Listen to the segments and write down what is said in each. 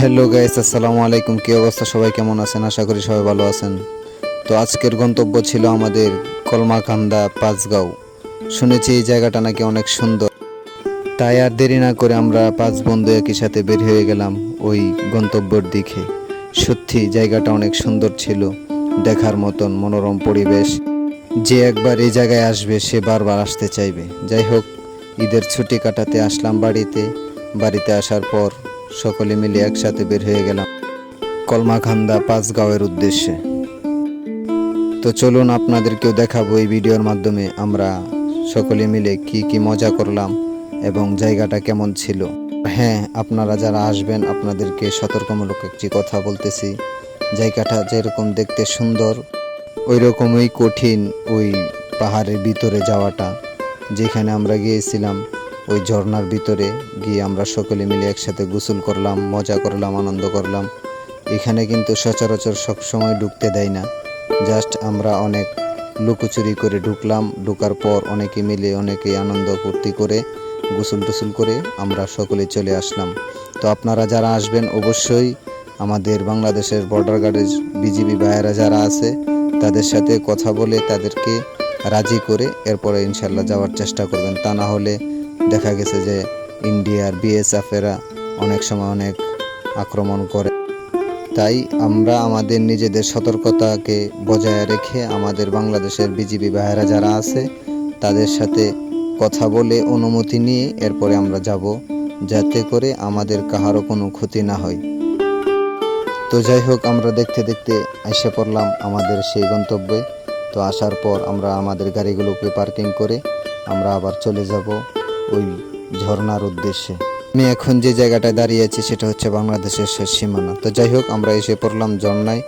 Hello guys আসসালামু আলাইকুম। কি অবস্থা? সবাই কেমন আছেন? আশা করি সবাই ভালো আছেন। তো আজকের গন্তব্য ছিল আমাদের কলমাকান্দা, পাঁচগাঁও। শুনেছি এই জায়গাটা নাকি অনেক সুন্দর। তাই আর দেরি না করে আমরা পাঁচ বন্ধু একই সাথে বের হয়ে গেলাম ওই গন্তব্যের দিকে। সত্যি, জায়গাটা অনেক সুন্দর ছিল। দেখার মতন মনোরম পরিবেশ। যে একবার এই জায়গায় আসবে, সে বারবার আসতে চাইবে। যাই হোক, ঈদের ছুটি কাটাতে আসলাম বাড়িতে। বাড়িতে আসার পর সকলে মিলে একসাথে বের হয়ে গেলাম কলমাখান্দা পাঁচগাঁওয়ের উদ্দেশ্যে। তো চলুন আপনাদেরকেও দেখাবো এই ভিডিওর মাধ্যমে আমরা সকলে মিলে কি কি মজা করলাম এবং জায়গাটা কেমন ছিল। হ্যাঁ আপনারা যারা আসবেন, আপনাদেরকে সতর্কমূলক একটি কথা বলতেছি। জায়গাটা যেরকম দেখতে সুন্দর ওই রকমই কঠিন ওই পাহাড়ের ভিতরে যাওয়াটা, যেখানে আমরা গিয়েছিলাম। ওই ঝর্ণার ভিতরে গিয়ে আমরা সকলে মিলে একসাথে গোসল করলাম, মজা করলাম, আনন্দ করলাম। এখানে কিন্তু সচরাচর সবসময় ঢুকতে দেয় না। জাস্ট আমরা অনেক লুকোচুরি করে ঢুকলাম। ঢুকার পর অনেকে মিলে অনেকে আনন্দ ফুর্তি করে গোসল টোসল করে আমরা সকলে চলে আসলাম। তো আপনারা যারা আসবেন অবশ্যই আমাদের বাংলাদেশের বর্ডার গার্ডের বিজিবি ভাইয়েরা যারা আছে, তাদের সাথে কথা বলে তাদেরকে রাজি করে এরপরে ইনশাল্লাহ যাওয়ার চেষ্টা করবেন। তা না হলে দেখা গেছে যে ইন্ডিয়ার বিএসএফেরা অনেক সময় অনেক আক্রমণ করে। তাই আমরা আমাদের নিজেদের সতর্কতাকে বজায় রেখে আমাদের বাংলাদেশের বিজিবি বাহেরা যারা আছে, তাদের সাথে কথা বলে অনুমতি নিয়ে এরপরে আমরা যাব, যাতে করে আমাদের কাহারও কোনো ক্ষতি না হয়। তো যাই হোক, আমরা দেখতে দেখতে এসে পড়লাম আমাদের সেই গন্তব্যে। তো আসার পর আমরা আমাদের গাড়িগুলোকে পার্কিং করে আমরা আবার চলে যাব। ওই ঝর্ণার উদ্দেশ্যে। আমি এখন যে জায়গাটায় দাঁড়িয়ে আছি, সেটা হচ্ছে বাংলাদেশের শেষ সীমানা। তো যাই হোক, আমরা এসে পড়লাম ঝর্ণায়।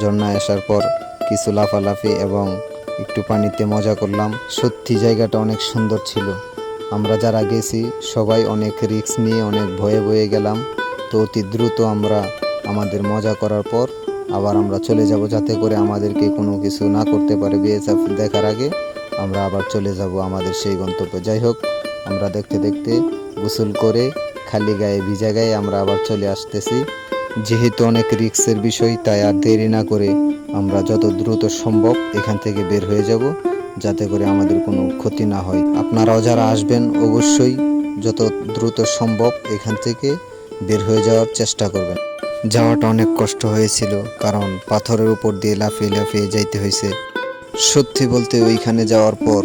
ঝর্ণায় আসার পর কিছু লাফালাফি এবং একটু পানিতে মজা করলাম। সত্যি জায়গাটা অনেক সুন্দর ছিল। আমরা যারা গেছি, সবাই অনেক রিস্ক নিয়ে অনেক ভয়ে ভয়ে গেলাম। তো অতি দ্রুত আমরা আমাদের মজা করার পর আবার আমরা চলে যাব, যাতে করে আমাদেরকে কোনো কিছু না করতে পারে। বিএসএফ দেখার আগে আমরা আবার চলে যাব আমাদের সেই গন্তব্যে। যাই হোক আমরা দেখতে দেখতে গোসল করে খালি গায়ে ভিজা গায়ে আমরা আবার চলে আসতেছি। যেহেতু অনেক রিক্সের বিষয়, তাই আর দেরি না করে আমরা যত দ্রুত সম্ভব এখান থেকে বের হয়ে যাব, যাতে করে আমাদের কোনো ক্ষতি না হয়। আপনারাও যারা আসবেন, অবশ্যই যত দ্রুত সম্ভব এখান থেকে বের হয়ে যাওয়ার চেষ্টা করবেন। যাওয়াটা অনেক কষ্ট হয়েছিল, কারণ পাথরের উপর দিয়ে লাফিয়ে লাফিয়ে যাইতে হয়েছে সত্যি বলতে ওইখানে যাওয়ার পর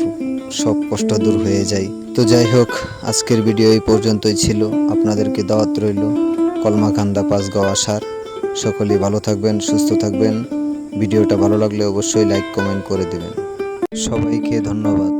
সব কষ্ট দূর হয়ে যায়। তো যাই হোক, আজকের ভিডিও এই পর্যন্তই ছিল। আপনাদেরকে দাওয়াত রইল কলমাকান্দা পাঁচগাঁও আসার। সকলেই ভালো থাকবেন, সুস্থ থাকবেন। ভিডিওটা ভালো লাগলে অবশ্যই লাইক কমেন্ট করে দেবেন। সবাইকে ধন্যবাদ।